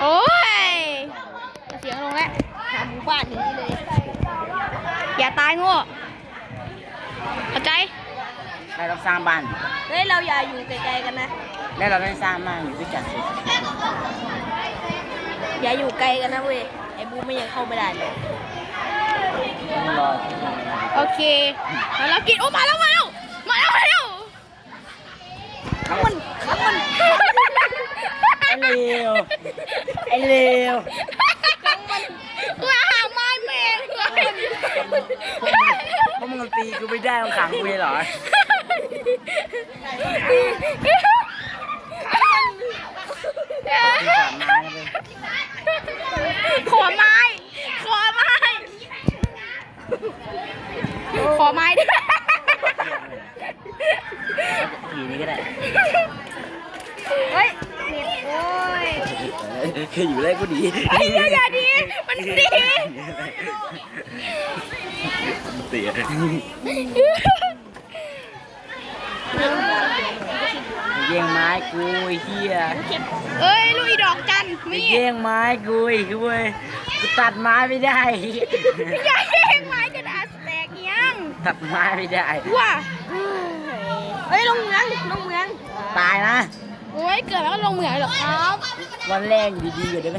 โอ้ยเสียงลงแล้วหาหมู่บ้านอย่างนี้เลย อย่าตายโง่เข้าใจให้เราสร้างบ้าน เฮ้ยเราอย่าอยู่ไกลๆกันนะ แล้วเราได้สร้างบ้านอยู่ด้วยกันสิอย่าอยู่ไกลกันนะเว้ย ไอ้บูไม่ยังเข้าไม่ได้เลย ต้องรอโอเคแล้วเรากินโอ้มาแล้วมาแล้วมาแล้วมาแล้วข้างมันข้างมันไอ้ เลวไอ้เลวข้างมันว่าหาไม้เมงเลยพวกมึงตีกูไม่ได้มึงขังกูเลยเหรอตีสามไม้นะเว้ยขอไม้ ขอไม้ ขอไม้ด้วยผีนี้ก็ได้เฮ้ยเน็ตโอ้ย เคย อยู่แรกก็ดีไอ้เหี้ยอย่าดีมันดีเสียแย่งไม้กูไอ้เหี้ยเอ้ยลูกอีดอกจันมีแย่งไม้กูอีกเว้ยกูตัดไม้ไม่ได้อย่าแย่งไม้กระดาษแตกยังตัดไม้ไม่ได้ว้าเฮ้ยลงเมืองลงเมืองตายนะ อ้ยเกิดแล้วก็ลงเมืองเหรอครับวันแรกอยู่ดีๆอยู่ได้ไหม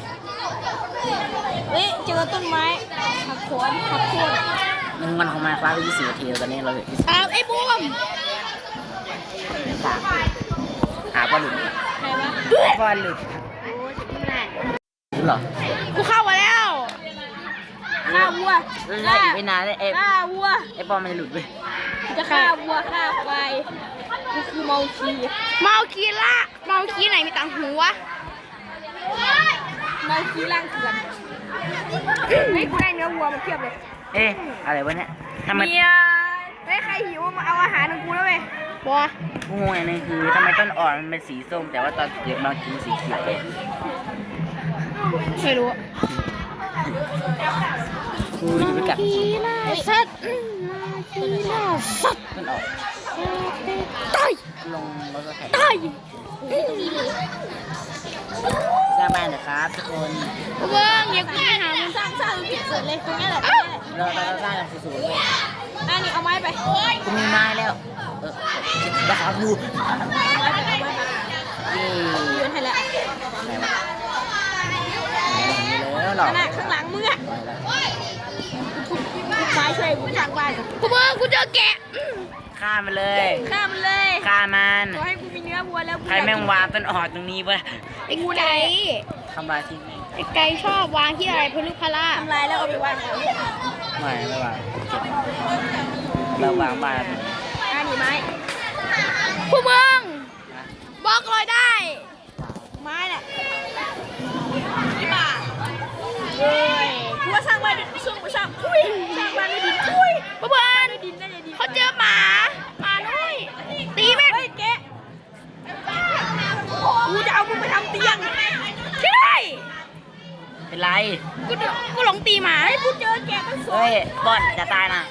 เฮ้ยเจอต้นไม้หักโคนหักโคนหนึ่งวันของมาคลาสไปยี่สิบนาทีแล้วตอนนี้เราเหลือยี่สิบอ้าวไอ้บูมสามหาบอลหลุดใครวะบอลหลุดโอ้ยจะกินแหละรู้เหรอกูเข้ามาแล้วฆ่าวัวแล้วอีกไม่นานเลยไอ้ฆ่าวัวไอ้บอลมันจะหลุดเว้ยจะฆ่าวัวฆ่าควาย กูคือเมาคีเมาคีละเมาคีไหนมีตังหูวะเมาคีล่างเถื่อนเฮ้ยกูได้เนื้อวัวมาเทียบเลย เอ๊ะอะไรวะเนี่ยทำไมเมียเฮ้ยใครหิวมาเอาอาหารของกูแล้วเว้ยบัวกูงงอย่างหนึงคือทำไมต้นอ่อนมันเป็นสีส้ม แต่ว่าตอนเกิดมากินสีเขียวเลยไม่รู้กูจะไปกัดล่าสัตว์คีล่าสัตว์ต้นอ่อนตาย ลงรถกระแข่งตายสร้างบ้านเถอะครับทุกคนเบิ้งอย่ากูไปหามึงสร้างสร้างเปลี่ยนเสร็จเลยตรงนี้แหละเราเราเราสร้างแบบสูงๆเลยอันนี้เอาไม้ไปกูมีไม้แล้วเออดาบกูเย้ยืนให้แล้วไหนวะไหนแล้วหรอขนาดข้างหลังมึงอะทุบไม้ช่วยกูสร้างบ้านกูเบิ้งกูเจอแกะ ฆ่ามันเลยฆ่ามันเลยฆ่ามันขอให้กูมีเนื้อวัวแล้วใครแม่งวางต้นอ่อนตรงนี้วะไอ้กูไก่ทำลายทิ้งแม่งไอ้ไก่ชอบวางที่อะไรพลุพล่าทำลายแล้วเอาไปวางเอาไม่ไม่วางเราวางบ้านอันนี้ไม้ผู้เบิ้งบอกเลยได้ ไม้แหละเฮ้ยกูว่าสร้างบ้านด้วยช่วงกูสร้างอุ้ยสร้างบ้านด้วยดินอุ้ยบ้าบ้านด้วยดินได้ยังดีเขาเจอหมาหมาน้อยตีแม่งเฮ้ยแกะกูจะเอามึงไปทำเตียงใช่ เป็น ไร กูโดนกูหลงตีหมาให้กูเจอแกะตั้งสองเฮ้ยบอลจะตายนะ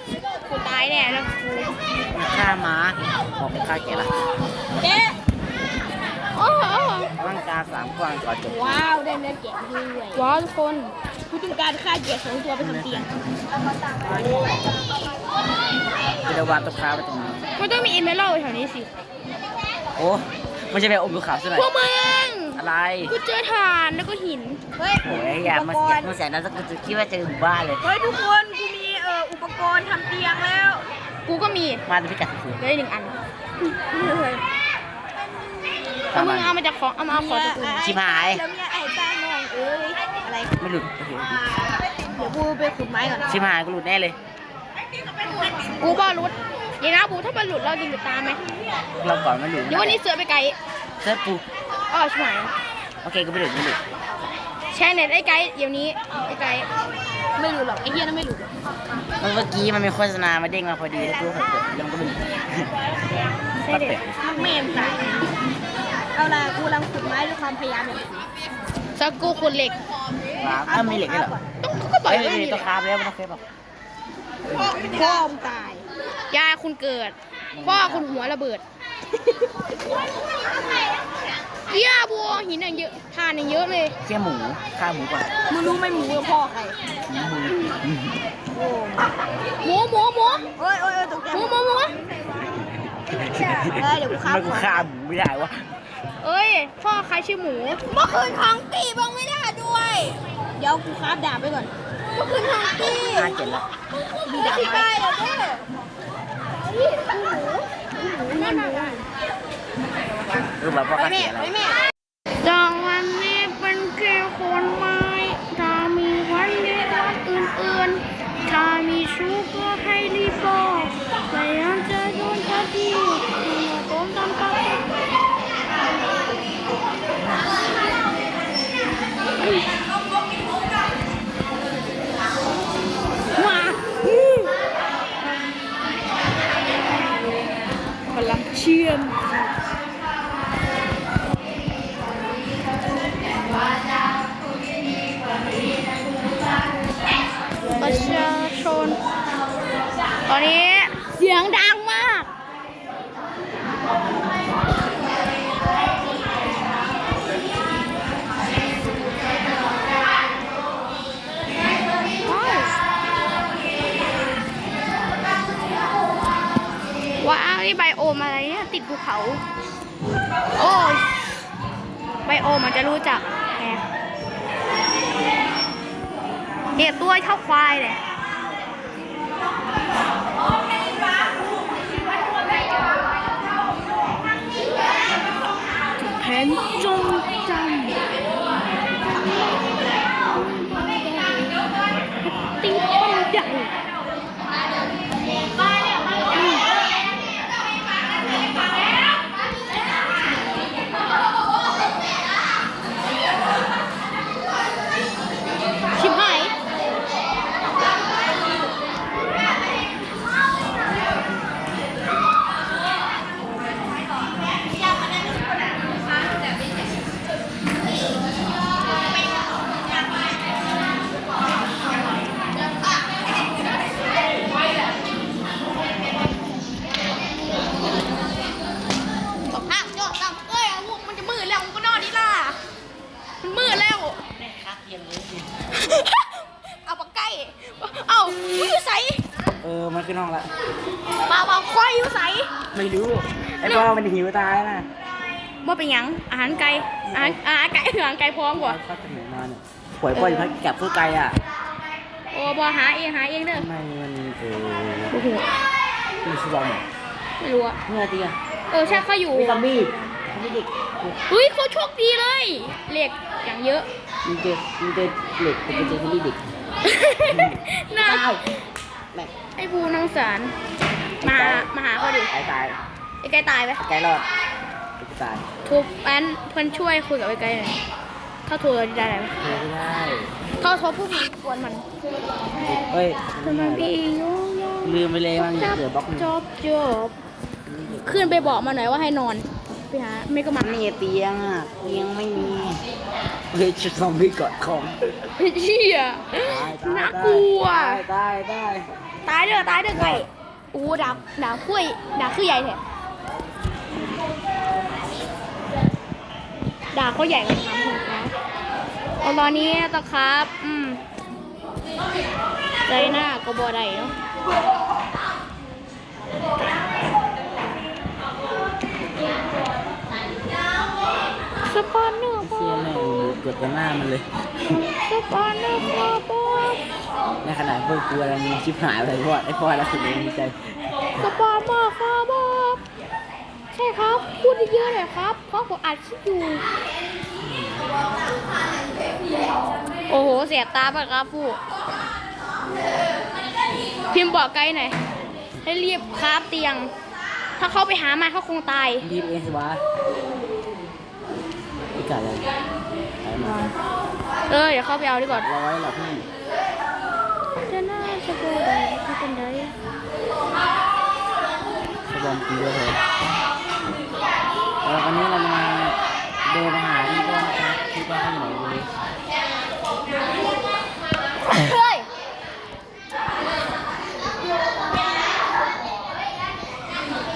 กูตายแน่แล้วกูมึงฆ่าหมาบอกเป็นฆ่าแกละแกะโอ้โหร่างกายสามก้อนก่อนจบว้าวได้เนื้อแกะด้วยว้าวทุกคนกูต้องการฆ่าแกะสองตัวไปทำเตียงกูจะวางตัวค้าไว้ตรงนี้มันต้องมีอินเมลแถวนี้สิ โอ้ไม่ใช่แบบอมดูขาวซะหน่อยพวกมึง อะไรกูเจอถ่านแล้วก็หิน เฮ้ยโอ้ยอย่ามาเสียบมาเสียบนั้นสักกูจะคิดว่าเจอหมู่บ้านเลย เฮ้ยทุกคนกูมีเอ่ออุปกรณ์ทำเตียงแล้ว กูก็มีมาจะพิกัดคือเลยหนึ่งอันเลยปเอาระมึมางณเอามาจากของเอามาเอาของจากกูชิบหาย แล้วเนี่ยไอ้ตางองเอ้ยอะไรไม่หลุดโอเคเดี๋ยวกูไปขุดไม้ก่อนชิบหายกูหลุดแน่เลย กูบอรุดเดี๋ยวนะบูถ้ามันหลุดเราดึงจะตามไหมเราก่อนไม่หลุดเดี๋ยววันนี้เสือไปไกลเซิร์ฟปู อ้อใช่ไหมโอเคกูไม่หลุดไม่หลุดแชร์เน็ตไอ้ไกด์เดี๋ยวนี้ไอ้ไกด์ไม่หลุดหรอกไอ้เฮียนั่นไม่หลุดหรอกเมื่อกี้มันมีโฆษณามาเด้งมาพอดีแล้วกูก็กดยังก็ไม่หลุดใช่เด็ดเมมตายเอาล่ะกูกำลังขุดไม้ด้วยความพยายามอย่างสักกูขุดเหล็กว้าวอ้าวมีเหล็กด้วยเหรอต้องก็บอกเฮ้ยว่ามีมีเหตัล็วกคาบแล้วไม่ต้องเคยบอกพ่อมตายยายคุณเกิดพ่อคุณหัวระเบิด เฮียหินอย่างเยอะทานอย่างเยอะเลยเสี่ยหมูข้าวหมูก่อนมึงรู้ไหมหมูกับพ่อใครหมูหมูหมูหมูโอ้ยโอ้ยโอ้ยตกใจหมูหมูหมูเออเดี๋ยวกูฆ่าทำไมกูฆ่าหมูไม่ได้วะเอ้ยพ่อใครชื่อหมูเมื่อคืนของตีบ้างไม่ได้ด้วย เดี๋ยวกูคาบดาบไปก่อนเมื่อคืนของตีห้าเจ็ดละมีดาบไหมได้แล้วเด้อเออแบบ คือไปข้าแม่เสียแล้ว แม่ ตอนนี้เสียงดังมากว้าวนี่ไบโอมอะไรเนี่ยติดภูเขา โอ้ยไบโอมมันจะรู้จักแฮเนี่ยตัวเท่าควายเลย แผน มันหิวตายนะว่าเป็นหยังอาหารไก่อาหารอาหารไก่อาหารไก่พร้อมกว่าพ่อจะหนีมาเนี่ยป่วยพ่ออยู่พักกับผู้ไกลอะโอ้บอหาเองหาเองเด้อทำไมมันเออโอ้โหมีสลอมไม่รู้อะเมื่อตีอะเออใช่เขาอยู่มีซอมบี้ซอมบี้เด็กเฮ้ยเขาโชคดีเลยเหล็กอย่างเยอะมีเด็กมีเด็กเหล็กเป็นเด็กซอมบี้เด็กน่าตายแม่งไอ้บูน้องสารมามาหาเขาดิตายตาย ไอ้ไก่ตายไหมไกลรอดไอ้ตายทุบอันเพื่อนช่วยคุยกับไอ้ไก่หน่อยเขาโทรได้ไหมเธอไม่ได้เขาโทรพูดมันกวนมันเฮ้ยทำไมพี่โยโย่ลืมไปเลยมันจับเหลือบล็อกหนึงจบจบขึ้นไปบอกมาหน่อยว่าให้นอนไปหาไม่ก็มานี่เตียงอะเตียงไม่มีเฮ้ยชุดซอมบี้กอดของเชี่ยตายตายน่ากลัวตายตายตายตายเด้อตายเด้อไก่อู้ดาบดาบคุยดาบคือใหญ่แท้ ดาบเขาใหญ่กว่าคำของเขาเอาตอนนี้ตะครับ อืมใจหน้าก็บอได้เนาะสปอนเนอร์บอเสียแม่งเกือบจะหน้ามันเลย สปอนเนอร์บอบอในขนาดพวกกูอะไรมีชิบหายอะไรพอดไอ้พอดแล้วสุดเลยดีใจสปอนเนอร์ครับบอบใช่ครับ พูดเยอะๆหน่อยครับเพราะผมอัดคลิปอยู่ โอ้โห เสียบตาปะครับผู้พิมพ์บอกไกด์หน่อยให้รีบคราฟเตียง ถ้าเขาไปหามาเขาคงตาย รีบเองสิวะพี่กัดอะไรตายมาเออเดี๋ยวเข้าไปเอาดีกว่ารอไว้หรอพี่จะน่าจะโกได้ไม่เป็นไรสบอมตีด้วยเถ อวันนี้เรามาเดินไปหาพี่ก้อนนะครับพี่ก้อนที่ไหนดูดิเฮ้ย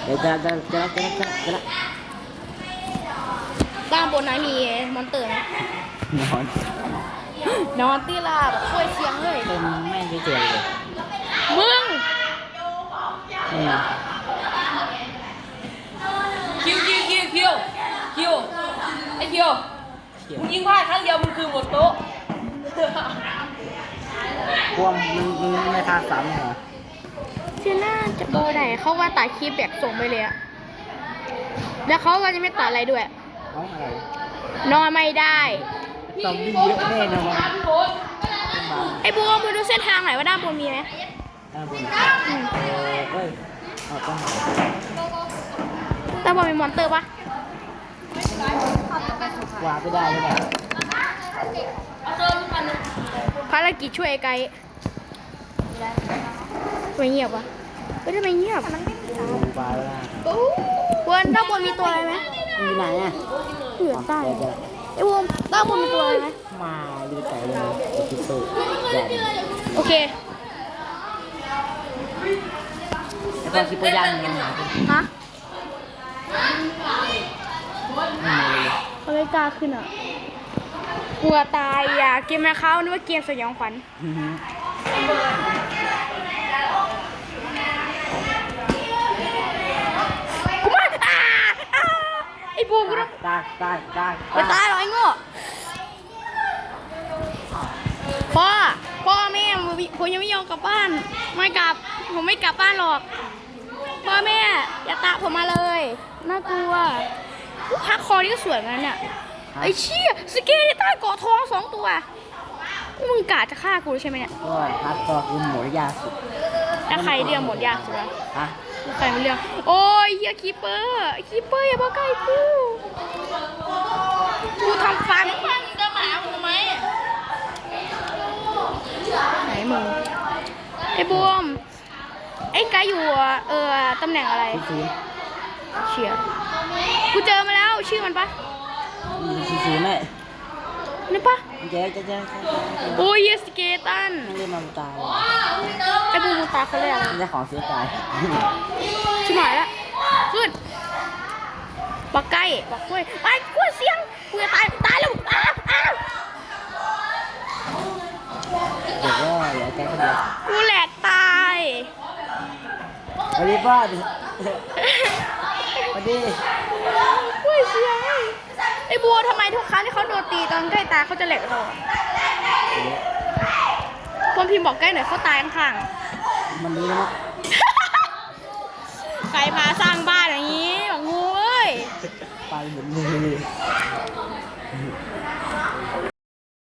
เดี๋ยวจะจะจะจะจะจะจะด้านบนนั้นมีมอนเตอร์นะนอนนอนตีลาบช่วยเสียงเลยเป็นไม่ได้เจอเลยมึง นี่ คิวคิวคิวคิว คิวไอคิวเขียวมึงยิงพลาดครั้งเดียวมึงคือหมดโต๊ะพวกมึงมึงไม่ทาซ้ำเหรอเจน่าจะเบอร์ไหนเขาว่าตัดคลิปแบกส่งไปเลยอะแล้วเขาก็จะไม่ตัดอะไรด้วย เอาอะไรนอนไม่ได้ ซอมบี้เยอะแน่นอนพี่โบ๊ทไอ้บัวมึงดูเส้นทางไหนว่าด้านบนมีไหมด้านบนเออเอ้ยเอาต้องหา ด้านบนมีมอนเตอร์ปะ วางไม่ได้หรือเปล่าภารกิจช่วยไอ้ไกด์ทำไมเงียบวะเฮ้ยทำไมเงียบดูปลาแล้วนะเวิร์นด้านบนมีตัวอะไรไหมมันอยู่ไหนอะเหลือใต้เดี๋ยวไอ้บัวด้านบนมีตัวอะไรไหมๆมาดูไก่เลยโอเคสุดใหญ่โอเคแล้วก็คิดว่าย่างมันหาเป็นฮะไม่มี เลยเขาไม่กล้าขึ้นอะ กลัวตายอะ เกมแมคเขานึกว่าเกมสยองขวัญอื้อหือกูมาอ่าอ่าไอ้บูกูต้องตายตายตายไปตายเหรอไอ้โง่พ่อ พ่อแม่ผมผมยังไม่ยอมกลับบ้าน ไม่กลับ ผมไม่กลับบ้านหรอก พ่อแม่อย่าตามผมมาเลย น่ากลัว พักคอนี่ก็สวยเหมือนกันเนี่ยไอ้เชี่ยสเกเลตันเกาะท้องสองตัวนี่มึงกะจะฆ่ากูใช่ไหมเนี่ยก็พัดต่อคือหมูยาสุดถ้าใครเรียกหมดยากสุดละฮะใครไม่เรียกโอ้ยเฮียคีเปอร์คีเปอร์อย่ามาใกล้กูกูทำฟันฟันจะมาหากูทำไมไหนมึงไอ้บวมไอ้กายอยู่เออตำแหน่งอะไรศูนย์เชียร์กูเจอมาแล้ว ชื่อมันปะศูนย์ศูนย์เลยนี่ปะเจ๊เจ๊เจ๊โอ้ยเฮียสเกตันไม่เรียกมันตายไอ้บูมมึงตาเขาเลยอะไรไม่ใช่ของซื้อตายชิบหายแล้วขึ้นบักไก่บักกล้วยไปกล้วยเสียงกูจะตายตายแล้วอ้าวอ้าวเดี๋ยวก็เหลือใจคนเดียวกูแหลกตายสวัสดีป้าดิสวัสดีกล้ว ยเสียงไอ้บัวทำไมทุกครั้งที่เขาโดนตีตอนใกล้ตายเขาจะแหลกเราอะคนพิมพ์บอกใกล้หน่อยเขาตายข้างมันดีนะๆใครพาสร้างบ้านอย่างนี้บอกงูเอ้ย ไปหมดเลย